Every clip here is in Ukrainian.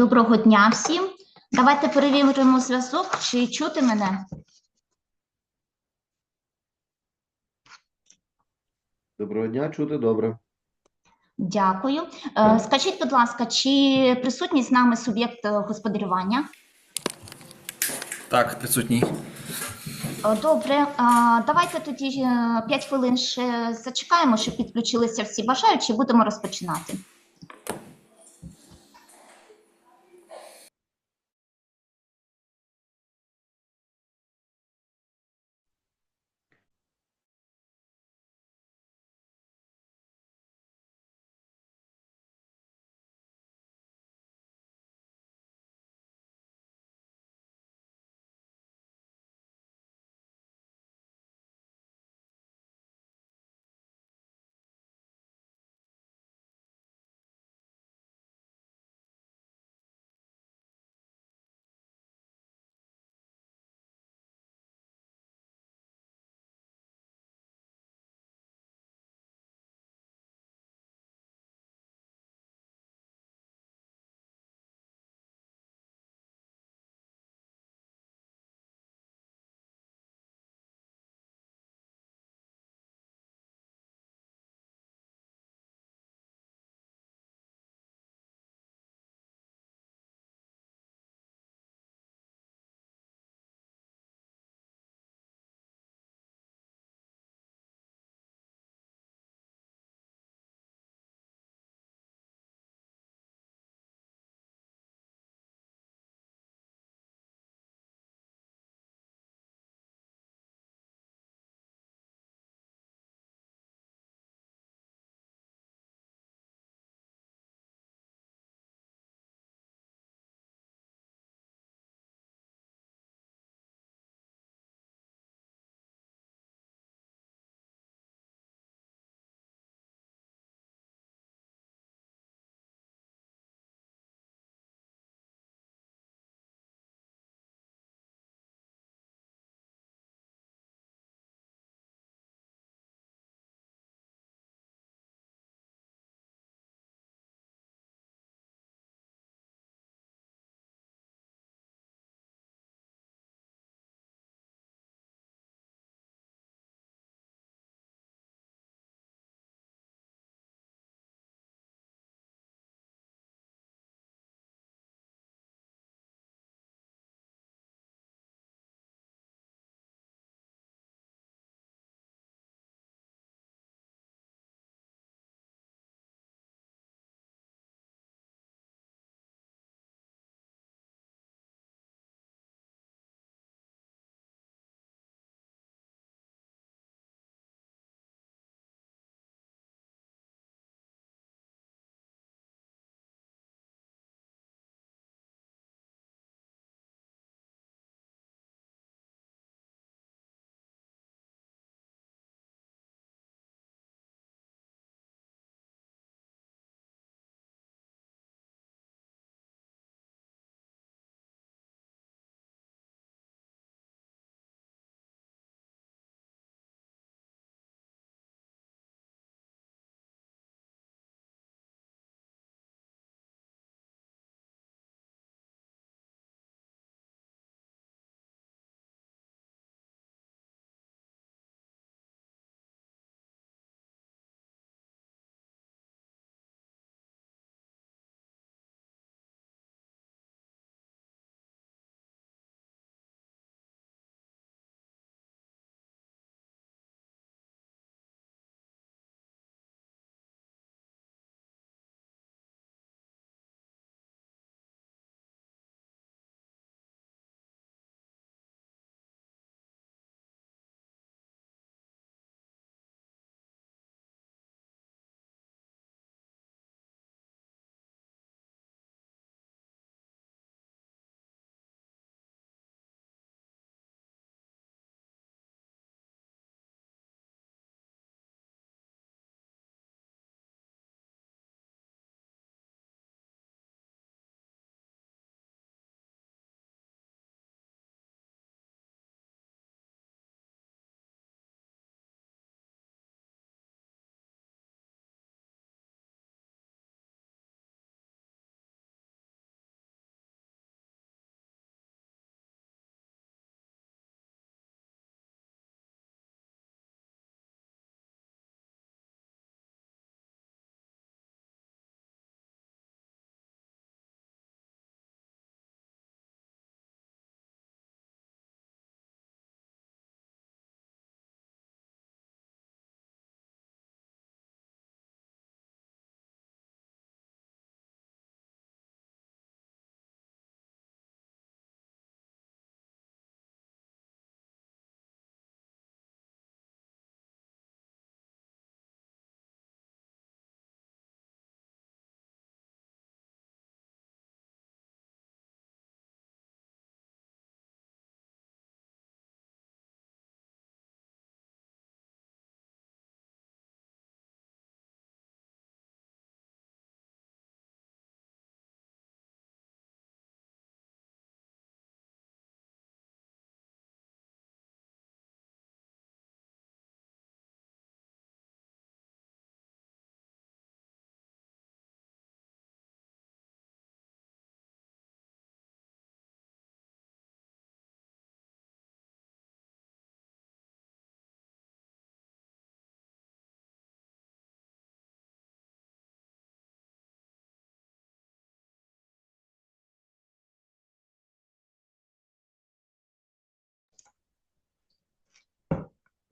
Доброго дня всім. Давайте перевіримо зв'язок, чи чути мене. Доброго дня, чути добре. Дякую. Е, Скажіть, будь ласка, чи присутній з нами суб'єкт е, господарювання? Так, присутній. Е, Добре, Е, давайте тоді 5 хвилин ще зачекаємо, щоб підключилися всі бажаючі, будемо розпочинати.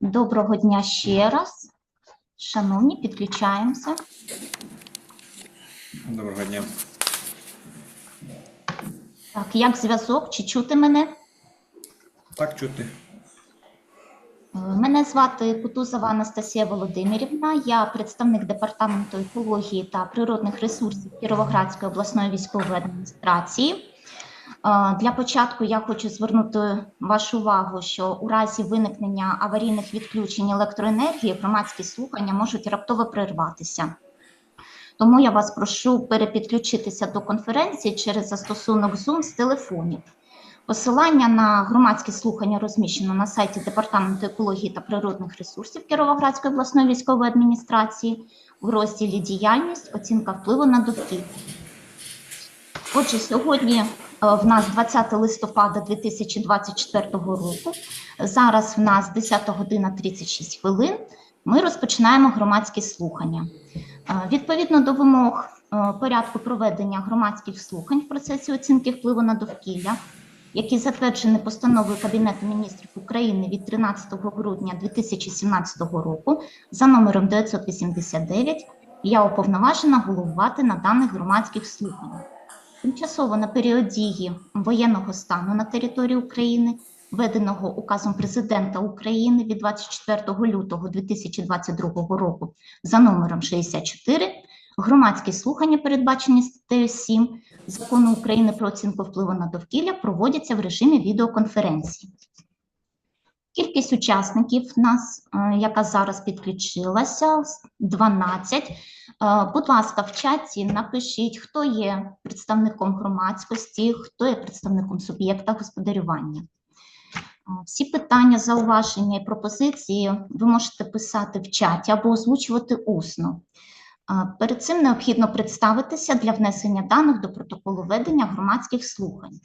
Доброго дня ще раз. Шановні, підключаємося. Доброго дня. Так, як зв'язок? Чи чути мене? Так чути. Е, Мене звати Кутузова Анастасія Володимирівна. Я представник департаменту екології та природних ресурсів Кіровоградської обласної військової адміністрації. Е, Для початку я хочу звернути вашу увагу, що у разі виникнення аварійних відключень електроенергії громадські слухання можуть раптово перерватися. Тому я вас прошу перепідключитися до конференції через застосунок Zoom з телефонів. Посилання на громадські слухання розміщено на сайті Департаменту екології та природних ресурсів Кіровоградської обласної військової адміністрації в розділі Діяльність, оцінка впливу на довкілля. Отже, сьогодні в нас 20 листопада 2024 року. Зараз в нас 10 година 36 хвилин. Ми розпочинаємо громадські слухання. Е, Відповідно до вимог е, порядку проведення громадських слухань в процесі оцінки впливу на довкілля, які затверджені постановою Кабінету міністрів України від 13 грудня 2017 року за номером 989, я уповноважена головувати на даних громадських слуханнях. Тимчасово на період дії воєнного стану на території України, введеного указом президента України від 24 лютого 2022 року за номером 64, громадські слухання, передбачені статтею 7 Закону України про оцінку впливу на довкілля, проводяться в режимі відеоконференції. Кількість учасників в нас, е, яка зараз підключилася, 12. Е, Будь ласка, в чаті напишіть, хто є представником громадськості, хто є представником суб'єкта господарювання. Е, Всі питання, зауваження і пропозиції ви можете писати в чаті або озвучувати усно. Перед цим необхідно представитися для внесення даних до протоколу ведення громадських слухань.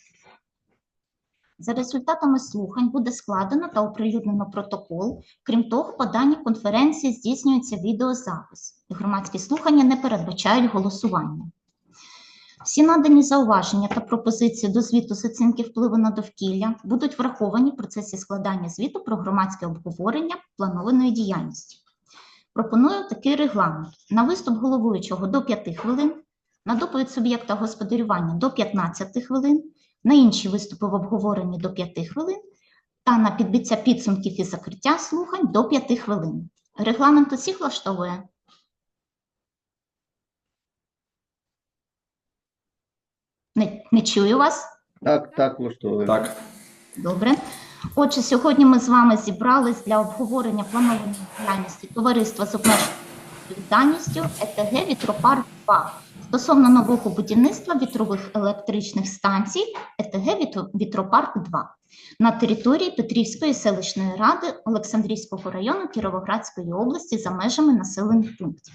За результатами слухань буде складено та оприлюднено протокол. Крім того, по даній конференції здійснюється відеозапис. Громадські слухання не передбачають голосування. Всі надані зауваження та пропозиції до звіту з оцінки впливу на довкілля будуть враховані в процесі складання звіту про громадське обговорення планованої діяльності. Пропоную такий регламент: на виступ головуючого до 5 хвилин, на доповідь суб'єкта господарювання до 15 хвилин, на інші виступи в обговоренні до 5 хвилин та на підбиття підсумків і закриття слухань до 5 хвилин. Регламент усіх влаштовує. Не, не чую вас. Так, так, влаштовує. Так. Добре. Отже, сьогодні ми з вами зібрались для обговорення планованої діяльності товариства з обмеженою відповідальністю ЕТГ Вітропарк 2 стосовно нового будівництва вітрових електричних станцій ЕТГ Вітропарк 2 на території Петрівської селищної ради Олександрійського району Кіровоградської області за межами населених пунктів.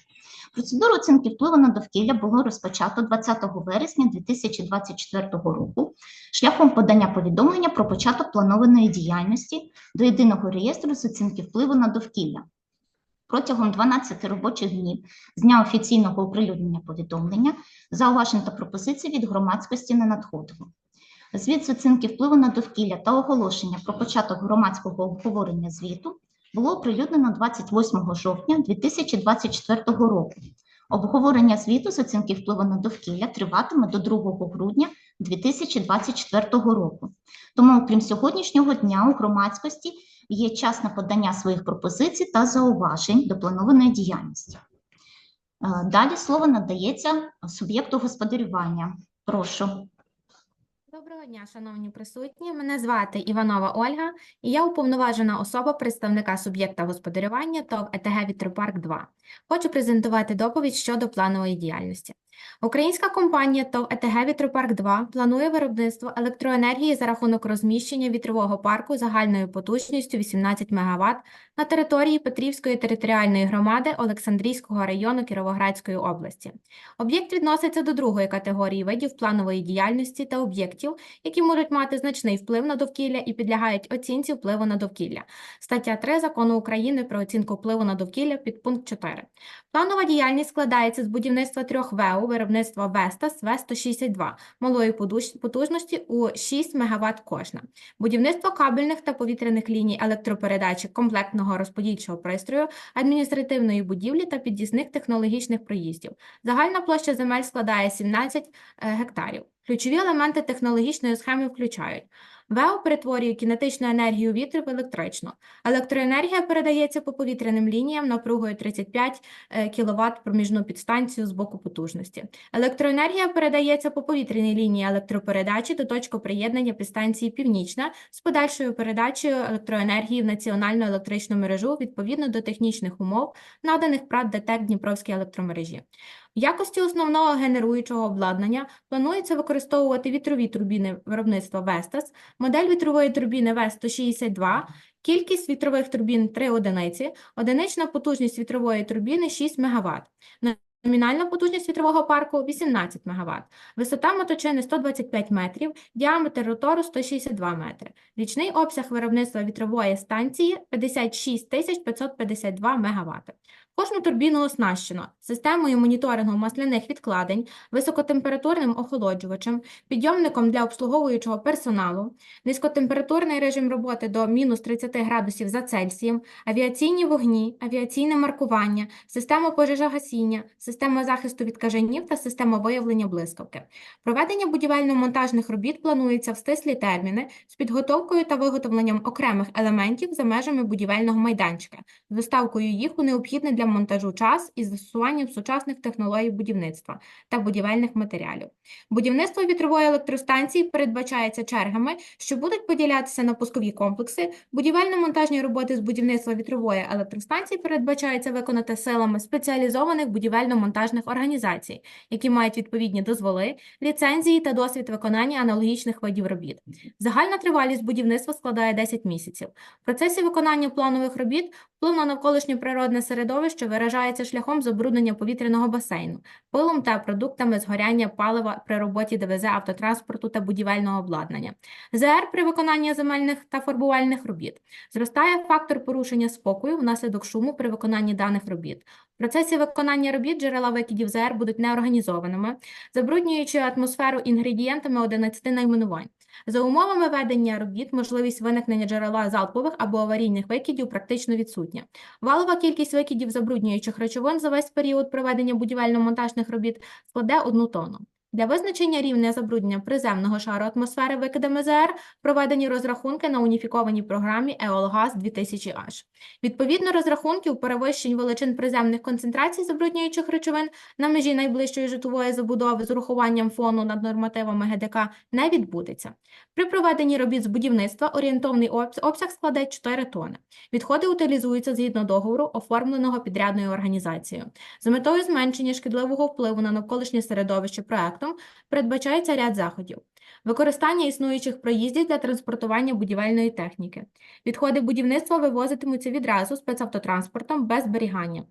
Процедуру оцінки впливу на довкілля було розпочато 20 вересня 2024 року шляхом подання повідомлення про початок планованої діяльності до єдиного реєстру з оцінки впливу на довкілля. Протягом 12 робочих днів з дня офіційного оприлюднення повідомлення зауважень та пропозицій від громадськості не надходило. Звіт з оцінки впливу на довкілля та оголошення про початок громадського обговорення звіту було оприлюднено 28 жовтня 2024 року. Обговорення звіту з оцінки впливу на довкілля триватиме до 2 грудня 2024 року. Тому, окрім сьогоднішнього дня, у громадськості є час на подання своїх пропозицій та зауважень до планованої діяльності. Е, Далі слово надається суб'єкту господарювання. Прошу. Доброго дня, шановні присутні. Мене звати Іванова Ольга, і я уповноважена особа представника суб'єкта господарювання ТОВ ЕТГ Вітропарк 2. Хочу презентувати доповідь щодо планової діяльності. Українська компанія ТОВ ЕТГ Вітропарк 2 планує виробництво електроенергії за рахунок розміщення вітрового парку загальною потужністю 18 МВт на території Петрівської територіальної громади Олександрійського району Кіровоградської області. Об'єкт відноситься до другої категорії видів планової діяльності та об'єктів, які можуть мати значний вплив на довкілля і підлягають оцінці впливу на довкілля. Стаття 3 Закону України про оцінку впливу на довкілля підпункт 4. Планова діяльність складається з будівництва трьох ВЕУ, виробництва Vestas В-162 малої потужності у 6 МВт кожна. Будівництво кабельних та повітряних ліній електропередачі комплектного розподільчого пристрою, адміністративної будівлі та під'їзних технологічних проїздів. Загальна площа земель складає 17 е, гектарів. Ключові елементи технологічної схеми включають ВЕО перетворює кінетичну енергію вітру в електричну. Електроенергія передається по повітряним лініям напругою 35 кВт проміжну підстанцію з боку потужності. Електроенергія передається по повітряній лінії електропередачі до точки приєднання підстанції Північна з подальшою передачею електроенергії в національну електричну мережу відповідно до технічних умов, наданих ПРАТ ДТЕК Дніпровській електромережі. Якості основного генеруючого обладнання планується використовувати вітрові турбіни виробництва Vestas, модель вітрової турбіни В-162, кількість вітрових турбін 3 одиниці, одинична потужність вітрової турбіни 6 МВт. Номінальна потужність вітрового парку 18 МВт. Висота моточини 125 метрів, діаметр ротору 162 метри. Річний обсяг виробництва вітрової станції 56 552 МВт. Кожну турбіну оснащено системою моніторингу масляних відкладень, високотемпературним охолоджувачем, підйомником для обслуговуючого персоналу, низькотемпературний режим роботи до мінус 30 градусів за Цельсієм, авіаційні вогні, авіаційне маркування, система пожежогасіння, система захисту від кажанів та система виявлення блискавки. Проведення будівельно-монтажних робіт планується в стислі терміни з підготовкою та виготовленням окремих елементів за межами будівельного майданчика, з доставкою їх у необхідний для монтажу час із застосуванням сучасних технологій будівництва та будівельних матеріалів. Будівництво вітрової електростанції передбачається чергами, що будуть поділятися на пускові комплекси. Будівельно-монтажні роботи з будівництва вітрової електростанції передбачається виконати силами спеціалізованих будівельно-монтажних організацій, які мають відповідні дозволи, ліцензії та досвід виконання аналогічних видів робіт. Загальна тривалість будівництва складає 10 місяців. В процесі виконання планових робіт вплив на навколишнє природне середовище виражається шляхом забруднення повітряного басейну, пилом та продуктами згоряння палива при роботі ДВЗ автотранспорту та будівельного обладнання. ЗР при виконанні земельних та фарбувальних робіт. Зростає фактор порушення спокою внаслідок шуму при виконанні даних робіт. В процесі виконання робіт джерела викидів ЗР будуть неорганізованими, забруднюючи атмосферу інгредієнтами 11 найменувань. За умовами ведення робіт можливість виникнення джерела залпових або аварійних викидів практично відсутня. Валова кількість викидів забруднюючих речовин за весь період проведення будівельно-монтажних робіт складе 1 тонну. Для визначення рівня забруднення приземного шару атмосфери викидами ЗР проведені розрахунки на уніфікованій програмі EOLGAS 2000H. Відповідно розрахунків перевищень величин приземних концентрацій забруднюючих речовин на межі найближчої житлової забудови з урахуванням фону над нормативами ГДК не відбудеться. При проведенні робіт з будівництва орієнтовний обсяг складе 4 тони. Відходи утилізуються згідно договору, оформленого підрядною організацією. З метою зменшення шкідливого впливу на навколишнє середовище проектом передбачається ряд заходів. Використання існуючих проїздів для транспортування будівельної техніки. Відходи будівництва вивозитимуться відразу спецавтотранспортом без зберігання.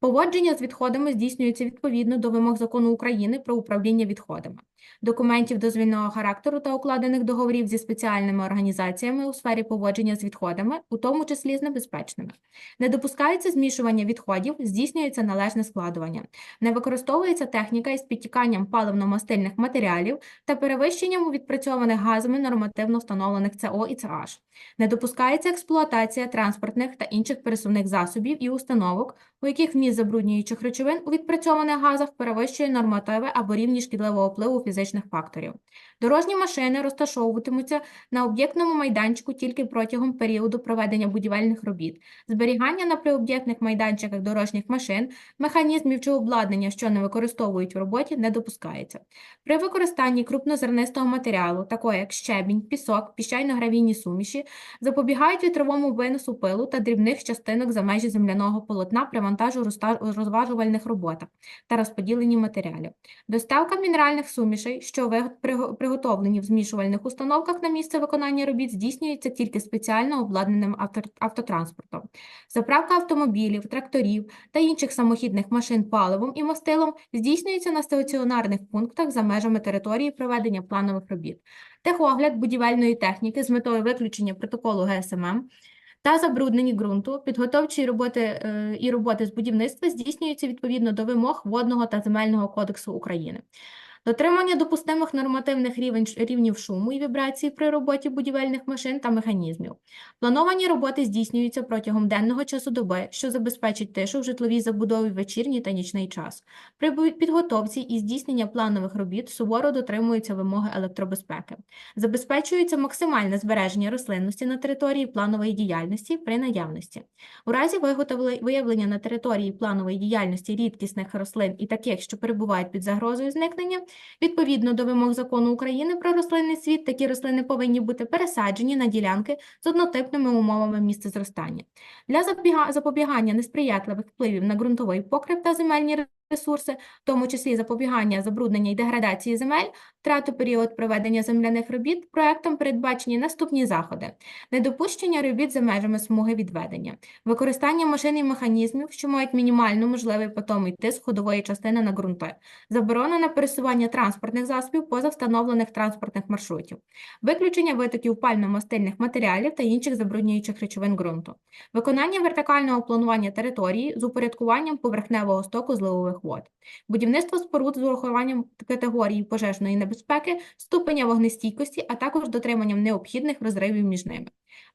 Поводження з відходами здійснюється відповідно до вимог Закону України про управління відходами, документів дозвільного характеру та укладених договорів зі спеціальними організаціями у сфері поводження з відходами, у тому числі з небезпечними. Не допускається змішування відходів, здійснюється належне складування. Не використовується техніка із підтіканням паливно-мастильних матеріалів та перевищенням у відпрацьованих газами нормативно встановлених ЦО і ЦH. Не допускається експлуатація транспортних та інших пересувних засобів і установок, у яких вміст забруднюючих речовин у відпрацьованих газах перевищує нормативи або рівні шкідливого впливу фізичних факторів. Дорожні машини розташовуватимуться на об'єктному майданчику тільки протягом періоду проведення будівельних робіт. Зберігання на приоб'єктних майданчиках дорожніх машин, механізмів чи обладнання, що не використовують в роботі, не допускається. При використанні крупнозернистого матеріалу, такого як щебінь, пісок, піщано-гравійні суміші, запобігають вітровому виносу пилу та дрібних частинок за межі земляного полотна при розта- розважувальних роботах та розподіленні матеріалів. Доставка мінеральних сумішей, що приго- приготовлені в змішувальних установках на місце виконання робіт, здійснюється тільки спеціально обладнаним автотранспортом. Заправка автомобілів, тракторів та інших самохідних машин паливом і мастилом здійснюється на стаціонарних пунктах за межами території проведення планових робіт. Техогляд будівельної техніки з метою виключення протоколу ГСММ та забруднені ґрунту, підготовчі роботи е, і роботи з будівництва здійснюються відповідно до вимог Водного та Земельного кодексу України. Дотримання допустимих нормативних рівень, рівнів шуму і вібрації при роботі будівельних машин та механізмів. Плановані роботи здійснюються протягом денного часу доби, що забезпечить тишу в житловій забудові вечірній та нічний час. При підготовці і здійсненні планових робіт суворо дотримуються вимоги електробезпеки. Забезпечується максимальне збереження рослинності на території планової діяльності при наявності. У разі виявлення на території планової діяльності рідкісних рослин і таких, що перебувають під загрозою зникнення, відповідно до вимог закону України про рослинний світ, такі рослини повинні бути пересаджені на ділянки з однотипними умовами місцезростання. Для запобігання несприятливих впливів на ґрунтовий покрив та земельні ресурси, в тому числі запобігання забруднення і деградації земель, втрату період проведення земляних робіт, проектом передбачені наступні заходи: недопущення робіт за межами смуги відведення, використання машин і механізмів, що мають мінімально можливий питомий тиск ходової частини на ґрунти, заборона на пересування транспортних засобів поза встановлених транспортних маршрутів, виключення витоків пально-мастильних матеріалів та інших забруднюючих речовин ґрунту, виконання вертикального планування території з упорядкуванням поверхневого стоку зливових вод, будівництво споруд з урахуванням категорії пожежної небезпеки, ступеня вогнестійкості, а також дотриманням необхідних розривів між ними.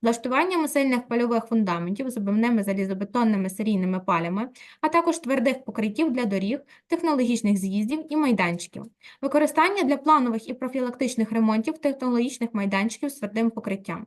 Влаштування сильних пальових фундаментів з обивними залізобетонними серійними палями, а також твердих покриттів для доріг, технологічних з'їздів і майданчиків. Використання для планових і профілактичних ремонтів технологічних майданчиків з твердим покриттям.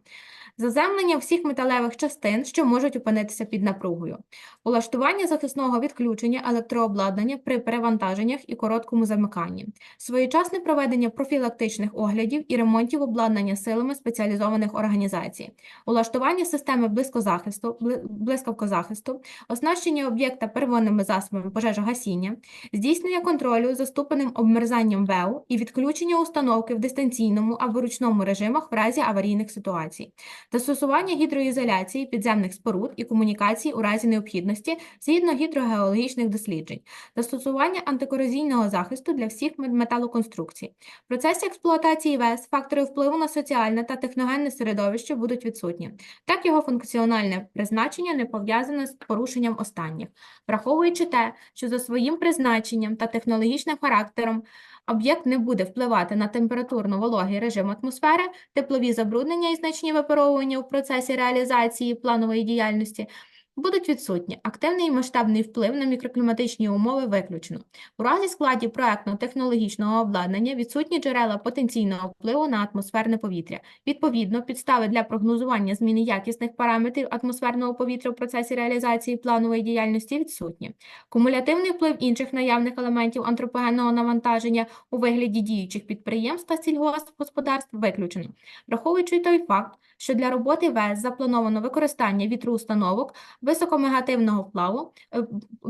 Заземлення всіх металевих частин, що можуть опинитися під напругою. Улаштування захисного відключення електрообладнання при перевантаженнях і короткому замиканні. Своєчасне проведення профілактичних оглядів і ремонтів обладнання силами спеціалізованих організацій. Улаштування системи близькозахисту, блискавкозахисту, оснащення об'єкта первинними засобами пожежогасіння, здійснення контролю за ступенем обмерзанням ВЕУ і відключення установки в дистанційному або ручному режимах в разі аварійних ситуацій, застосування гідроізоляції підземних споруд і комунікацій у разі необхідності згідно гідрогеологічних досліджень, застосування антикорозійного захисту для всіх мет- металоконструкцій. В процесі експлуатації ВЕС фактори впливу на соціальне та техногенне середовище будуть відсутні. Так його функціональне призначення не пов'язане з порушенням останніх. Враховуючи те, що за своїм призначенням та технологічним характером об'єкт не буде впливати на температурно-вологий режим атмосфери, теплові забруднення і значні випаровування у процесі реалізації планової діяльності будуть відсутні. Активний і масштабний вплив на мікрокліматичні умови виключено. У разі складі проектно-технологічного обладнання відсутні джерела потенційного впливу на атмосферне повітря. Відповідно, підстави для прогнозування зміни якісних параметрів атмосферного повітря в процесі реалізації планової діяльності відсутні. Кумулятивний вплив інших наявних елементів антропогенного навантаження у вигляді діючих підприємств та сільгоспгосподарств виключено. Враховуючи той факт, що для роботи ВЕС заплановано використання вітроустановок високомегативного впливу, е,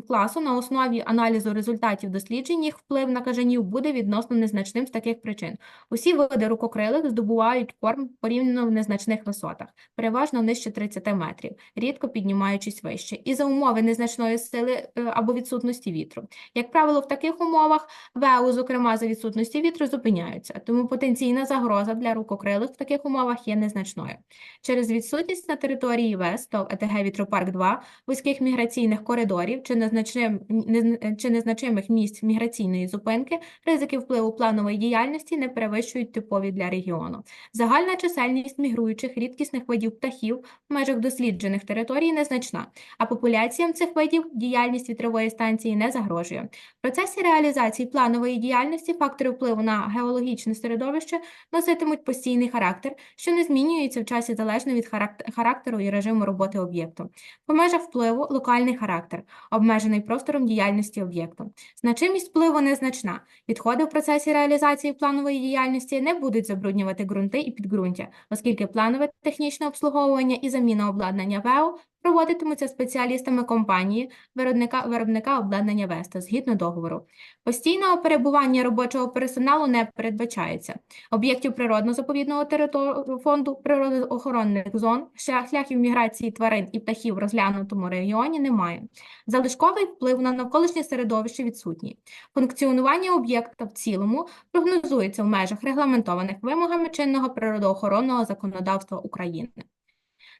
класу на основі аналізу результатів досліджень, їх вплив на кажанів буде відносно незначним з таких причин. Усі види рукокрилих здобувають корм порівняно в незначних висотах, переважно нижче 30 метрів, рідко піднімаючись вище, і за умови незначної сили е, або відсутності вітру. Як правило, в таких умовах ВЕУ, зокрема за відсутності вітру, зупиняються, тому потенційна загроза для рукокрилих в таких умовах є незначною. Через відсутність на території ВЕС, то ЕТГ Вітропарк 2, вузьких міграційних коридорів чи, незначним, незн- чи незначимих місць міграційної зупинки, ризики впливу планової діяльності не перевищують типові для регіону. Загальна чисельність мігруючих рідкісних видів птахів в межах досліджених територій незначна, а популяціям цих видів діяльність вітрової станції не загрожує. В процесі реалізації планової діяльності фактори впливу на геологічне середовище носитимуть постійний характер, що не змінюється в часі залежно від характеру і режиму роботи об'єкту. Межах впливу локальний характер, обмежений простором діяльності об'єкту. Значимість впливу незначна. Відходи в процесі реалізації планової діяльності не будуть забруднювати ґрунти і підґрунтя, оскільки планове технічне обслуговування і заміна обладнання ВЕО проводитимуться спеціалістами компанії, виробника, виробника обладнання Веста згідно договору. Постійного перебування робочого персоналу не передбачається. Об'єктів природно-заповідного територ- фонду природоохоронних зон, шляхів міграції тварин і птахів в розглянутому регіоні немає. Залишковий вплив на навколишнє середовище відсутній. Функціонування об'єкта в цілому прогнозується в межах регламентованих вимогами чинного природоохоронного законодавства України.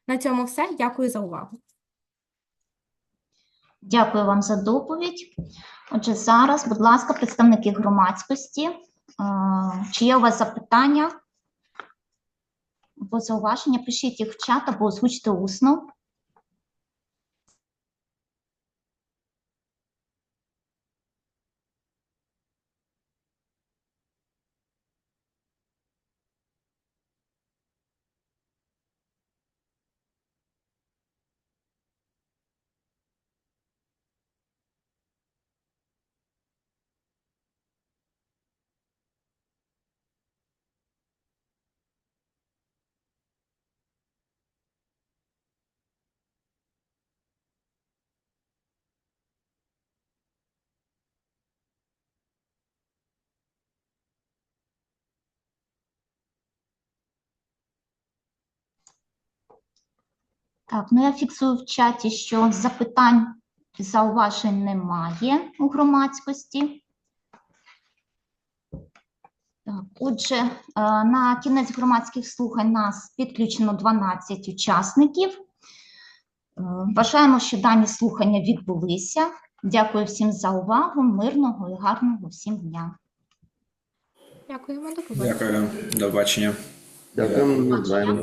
На цьому все. Дякую за увагу. Дякую вам за доповідь. Отже, зараз, будь ласка, представники громадськості, чи є у вас запитання або зауваження, пишіть їх в чат або озвучте усно. Так, ну я фіксую в чаті, що запитань і зауважень немає у громадськості. Так, отже, е, на кінець громадських слухань нас підключено 12 учасників. Е, Вважаємо, що дані слухання відбулися. Дякую всім за увагу, мирного і гарного всім дня. Дякуємо, до побачення. Дякую. До побачення. Дякуємо,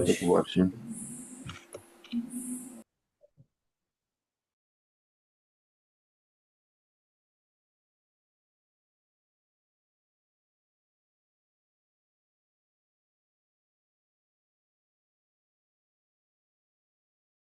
до побачення.